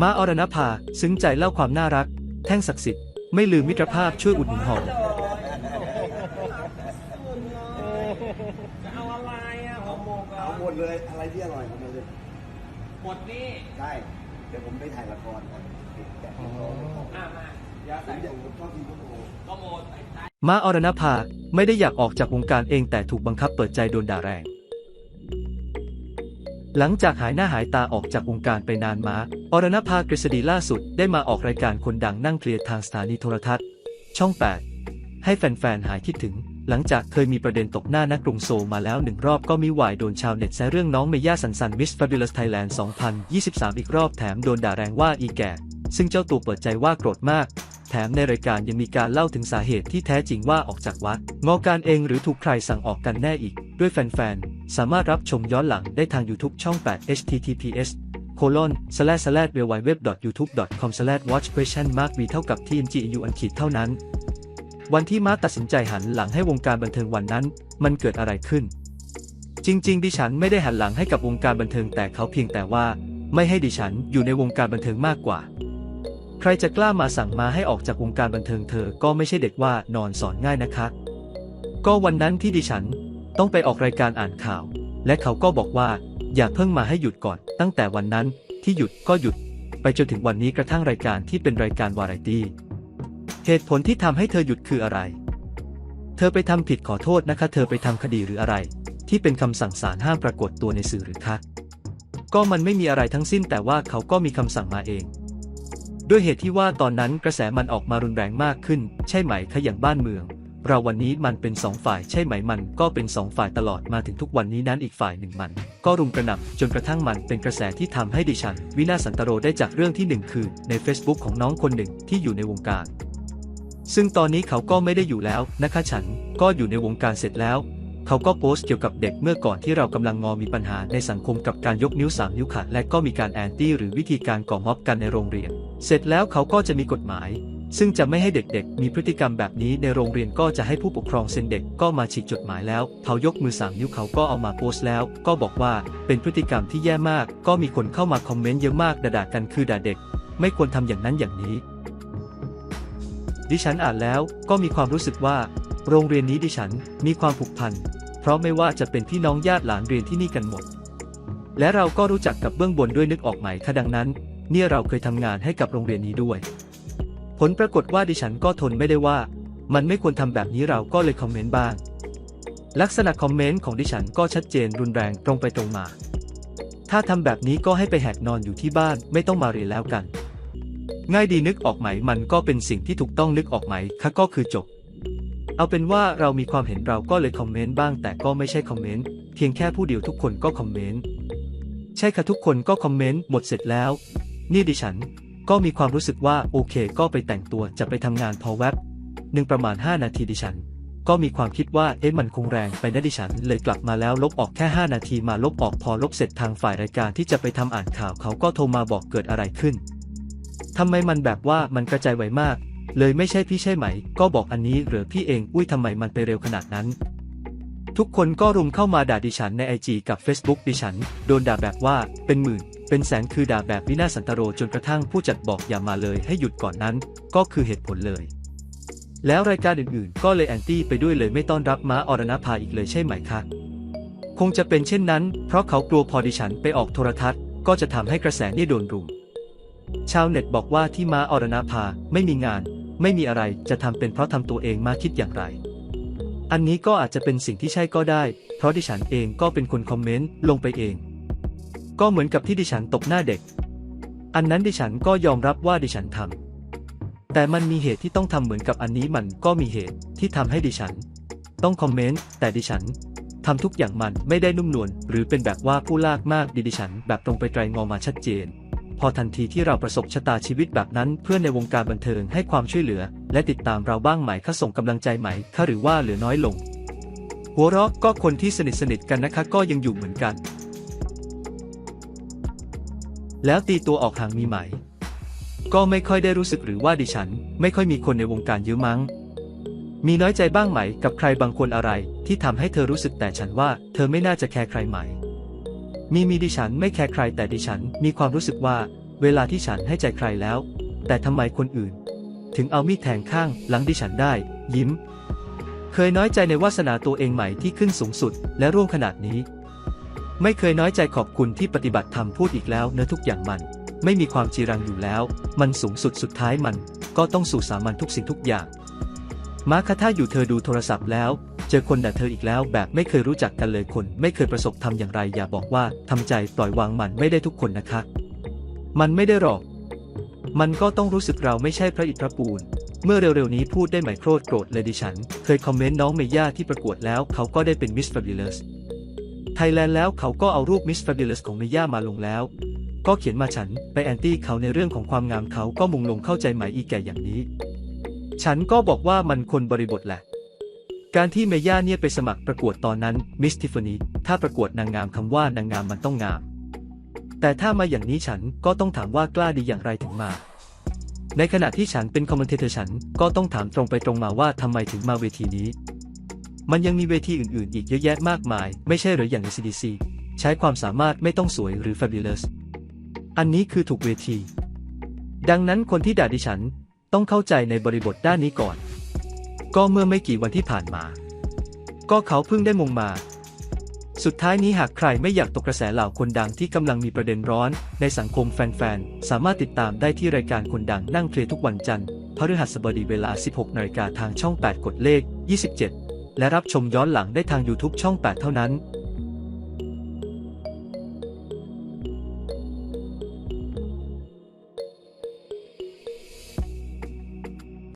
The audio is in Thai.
ม้าอรณภา ซึ้งใจเล่าความน่ารัก แท่งศักดิ์สิทธิ์ ไม่ลืมมิตรภาพช่วยอุดหนุนหอมจะเอาอะไรอะห่อหมกเหรอเอาหมดเลยอะไรที่อร่อยเอามาเลยหมดนี่ได้เดี๋ยวผมไปถ่ายละครแกะให้เขาอะมาเดี๋ยวผใส่มอยากผมชอบกินข้าวโพดก็โมใส่ใส่ม้าอรณภาไม่ได้อยากออกจากวงการเองแต่ถูกบังคับเปิดใจโดนด่าแรง หลังจากหายหน้าหายตาออกจากวงการไปนานมา อรณภากฤษฎีล่าสุดได้มาออกรายการคนดังนั่งเคลียร์ทางสถานีโทรทัศน์ ช่อง 8 ให้แฟนๆ หายคิดถึง หลังจากเคยมีประเด็นตกหน้านักกรุงโซมาแล้วหนึ่งรอบก็มีวายโดนชาวเน็ตแซเรื่องน้องเมย่าสันสันมิสฟาบิลัสไทยแลนด์ 2023 อีกรอบแถมโดนด่าแรงว่าอีแก่ ซึ่งเจ้าตัวเปิดใจว่าโกรธมาก แถมในรายการยังมีการเล่าถึงสาเหตุที่แท้จริงว่าออกจากวัดงอการเองหรือถูกใครสั่งออกกันแน่อีก ด้วยแฟนๆ สามารถรับชมย้อนหลังได้ทาง YouTube ช่อง 8 https colon slash slash www.youtube.com slash watch question mark v เท่ากับ tmgu อันขีดเท่านั้น วันที่มาร์คตัดสินใจหันหลังให้วงการบันเทิงวันนั้น มันเกิดอะไรขึ้น จริง ๆ ดิฉันไม่ได้หันหลังให้กับวงการบันเทิงแต่เขาเพียงแต่ว่า ไม่ให้ดิฉันอยู่ในวงการบันเทิงมากกว่า ใครจะกล้ามาสั่งมาให้ออกจากวงการบันเทิงเธอก็ไม่ใช่เด็กว่านอนสอนง่ายนะคะ ก็วันนั้นที่ดิฉัน ต้องไปออกรายการอ่านข่าว และเขาก็บอกว่า อย่าเพิ่งมาให้หยุดก่อน ตั้งแต่วันนั้นที่หยุดก็หยุด ไปจนถึงวันนี้กระทั่งรายการที่เป็นรายการวาไรตี้เหตุผลที่ทำให้เธอหยุดคืออะไร เธอไปทำผิดขอโทษนะคะ เธอไปทำคดีหรืออะไร ที่เป็นคำสั่งศาลห้ามปรากฏตัวในสื่อหรือคะก็มันไม่มีอะไรทั้งสิ้นแต่ว่าเขาก็มีคำสั่งมาเอง ด้วยเหตุที่ว่าตอนนั้นกระแสมันออกมารุนแรงมากขึ้น ใช่ไหมคะอย่างบ้านเมือง เราวันนี้มันเป็นสองฝ่ายใช่ไหมมันก็เป็นสองฝ่ายตลอดมาถึงทุกวันนี้นั้นอีกฝ่ายหนึ่งมัน ก็รุมกระหน่ำจนกระทั่งมันเป็นกระแสที่ทำให้ดิฉัน วินาสันตโรได้จากเรื่องที่หนึ่งคือ ใน Facebook ของน้องคนหนึ่งที่อยู่ในวงการ ซึ่งตอนนี้เขาก็ไม่ได้อยู่แล้วนะคะฉันก็อยู่ในวงการเสร็จแล้ว เขาก็โพสต์เกี่ยวกับเด็กเมื่อก่อนที่เรากำลังงอมีปัญหาในสังคมกับการยกนิ้วสามนิ้วขาดและก็มีการแอนตี้หรือวิธีการก่อม็อบกันในโรงเรียน เสร็จแล้วเขาก็จะมีกฎหมาย ซึ่งจะไม่ให้เด็กๆ มีพฤติกรรมแบบนี้ในโรงเรียนก็จะให้ผู้ปกครองเซ็นเด็กก็มาฉีกจดหมายแล้ว เขายกมือสามนิ้วเขาก็เอามาโพสต์แล้ว ก็บอกว่าเป็นพฤติกรรมที่แย่มาก ก็มีคนเข้ามาคอมเมนต์เยอะมากด่าๆกันคือด่าเด็ก ไม่ควรทำอย่างนั้นอย่างนี้ ดิฉันอ่านแล้วก็มีความรู้สึกว่า โรงเรียนนี้ดิฉันมีความผูกพัน เพราะไม่ว่าจะเป็นพี่น้องญาติหลานเรียนที่นี่กันหมด และเราก็รู้จักกับเบื้องบนด้วยนึกออกไหมคะดังนั้น เนี่ยเราเคยทำงานให้กับโรงเรียนนี้ด้วย ผลปรากฏว่าดิฉันก็ทนไม่ได้ว่า มันไม่ควรทำแบบนี้เราก็เลยคอมเมนต์บ้าง ลักษณะคอมเมนต์ของดิฉันก็ชัดเจนรุนแรงตรงไปตรงมา ถ้าทำแบบนี้ก็ให้ไปแหกนอนอยู่ที่บ้านไม่ต้องมาเรียนแล้วกัน ง่ายดีนึกออกไหมมันก็เป็นสิ่งที่ถูกต้องนึกออกไหมคะก็คือจบ เอาเป็นว่าเรามีความเห็นเราก็เลยคอมเมนต์บ้างแต่ก็ไม่ใช่คอมเมนต์เพียงแค่ผู้เดียวทุกคนก็คอมเมนต์ใช่ค่ะทุกคนก็คอมเมนต์หมดเสร็จแล้ว นี่ดิฉัน ก็มีความรู้สึกว่าโอเค ก็ไปแต่งตัวจะไปทำงานพอแวบหนึ่งประมาณ 5 นาทีดิฉัน ก็มีความคิดว่าเอ๊ะมันคงแรงไปนะดิฉัน เลยกลับมาแล้วลบออกแค่ 5 นาทีมาลบออกพอลบเสร็จทางฝ่ายรายการที่จะไปทำอ่านข่าวเขาก็โทรมาบอกเกิดอะไรขึ้นทำไมมันแบบว่ามันกระจายไวมาก เลยไม่ใช่พี่ใช่ไหม ก็บอกอันนี้หรือพี่เองอุ้ยทำไมมันไปเร็วขนาดนั้น ทุกคนก็รุมเข้ามาด่าดิฉันในไอจีกับ Facebook ดิฉัน โดนด่าแบบว่าเป็นหมื่น เป็นแสนคือด่าแบบวินาศสันตโรจนกระทั่งผู้จัดบอกอย่ามาเลยให้หยุดก่อนนั้น ก็คือเหตุผลเลย แล้วรายการอื่นๆ ก็เลยแอนตี้ไปด้วยเลยไม่ต้อนรับม้าอรณภาอีกเลยใช่ไหมคะคงจะเป็นเช่นนั้น เพราะเขากลัวพอดิฉันไปออกโทรทัศน์ ก็จะทำให้กระแสนี่โดนรุม ชาวเน็ตบอกว่าที่ม้าอรณภาไม่มีงาน ไม่มีอะไรจะทำเป็นเพราะทำตัวเองมาคิดอย่างไร อันนี้ก็อาจจะเป็นสิ่งที่ใช่ก็ได้ เพราะดิฉันเองก็เป็นคนคอมเมนต์ลงไปเอง ก็เหมือนกับที่ดิฉันตบหน้าเด็ก อันนั้นดิฉันก็ยอมรับว่าดิฉันทำ แต่มันมีเหตุที่ต้องทำเหมือนกับอันนี้มันก็มีเหตุที่ทำให้ดิฉัน ต้องคอมเมนต์ แต่ดิฉันทำทุกอย่างมันไม่ได้นุ่มนวลหรือเป็นแบบว่าผู้ลากมากดิดิฉัน แบบตรงไปไตรงอมาชัดเจน พอทันทีที่เราประสบชะตาชีวิตแบบนั้น เพื่อนในวงการบันเทิงให้ความช่วยเหลือ และติดตามเราบ้างไหมคะส่งกำลังใจไหมคะหรือว่าเหลือน้อยลง หัวเราะก็คนที่สนิทสนิทกันนะคะก็ยังอยู่เหมือนกัน แล้วตีตัวออกห่างมีไหม ก็ไม่ค่อยได้รู้สึกหรือว่าดิฉัน ไม่ค่อยมีคนในวงการเยอะมั้ง มีน้อยใจบ้างไหมกับใครบางคนอะไร ที่ทำให้เธอรู้สึกแต่ฉันว่า เธอไม่น่าจะแคร์ใครไหม มีมีดิฉันไม่แคร์ใครแต่ดิฉันมีความรู้สึกว่า เวลาที่ฉันให้ใจใครแล้ว แต่ทำไมคนอื่น ถึงเอามีดแทงข้าง หลังดิฉันได้ ยิ้ม เคยน้อยใจในวาสนาตัวเองใหม่ที่ขึ้นสูงสุด และร่วงขนาดนี้ ไม่เคยน้อยใจขอบคุณที่ปฏิบัติธรรมพูดอีกแล้วเนื้อทุกอย่างมัน ไม่มีความจีรังอยู่แล้ว มันสูงสุดสุดท้ายมัน ก็ต้องสู่สามัญทุกสิ่งทุกอย่าง มาคะถ้าอยู่เธอดูโทรศัพท์แล้ว เจอคนด่าเธออีกแล้วแบบไม่เคยรู้จักกันเลยคน ไม่เคยประสบทำอย่างไรอย่าบอกว่าทำใจปล่อยวางมันไม่ได้ทุกคนนะคะ มันไม่ได้หรอก มันก็ต้องรู้สึกเราไม่ใช่พระอิฐพระปูนเมื่อเร็วๆนี้พูดได้ไหมโคตรโกรธเลยดิฉัน เคยคอมเมนต์น้องเมย่าที่ประกวดแล้วเขาก็ได้เป็นมิส f a b u l o u s ไทยแลนด์แล้วเขาก็เอารูปมิส f a b u l o u s ของเมย่ามาลงแล้ว ก็เขียนมาฉันไปแอนตี้เขาในเรื่องของความงามเขาก็มุงลงเข้าใจไหมอีแก่อย่างนี้ ฉันก็บอกว่ามันคนบริบทแหละ การที่เมย่าเนี่ยไปสมัครประกวดตอนนั้นมิสทิฟฟานีถ้าประกวดนางงามคำว่านางงามมันต้องงาม แต่ถ้ามาอย่างนี้ฉันก็ต้องถามว่ากล้าดีอย่างไรถึงมา ในขณะที่ฉันเป็นคอมเมนเทเตอร์ฉันก็ต้องถามตรงไปตรงมาว่าทำไมถึงมาเวทีนี้ มันยังมีเวทีอื่นๆ อีกเยอะแยะมากมาย ไม่ใช่หรืออย่างใน CDC ใช้ความสามารถไม่ต้องสวยหรือ fabulous อันนี้คือถูกเวที ดังนั้นคนที่ด่าดิฉันต้องเข้าใจในบริบทด้านนี้ก่อน ก็เมื่อไม่กี่วันที่ผ่านมา ก็เขาเพิ่งได้มงมา สุดท้ายนี้หากใครไม่อยากตกกระแสเหล่าคนดังที่กำลังมีประเด็นร้อนในสังคมแฟนๆ สามารถติดตามได้ที่รายการคนดังนั่งเคลียร์ทุกวันจันทร์พฤหัสบดีเวลา 16นาฬิกาทางช่อง 8 กดเลข 27 และรับชมย้อนหลังได้ทาง YouTube ช่อง 8 เท่านั้น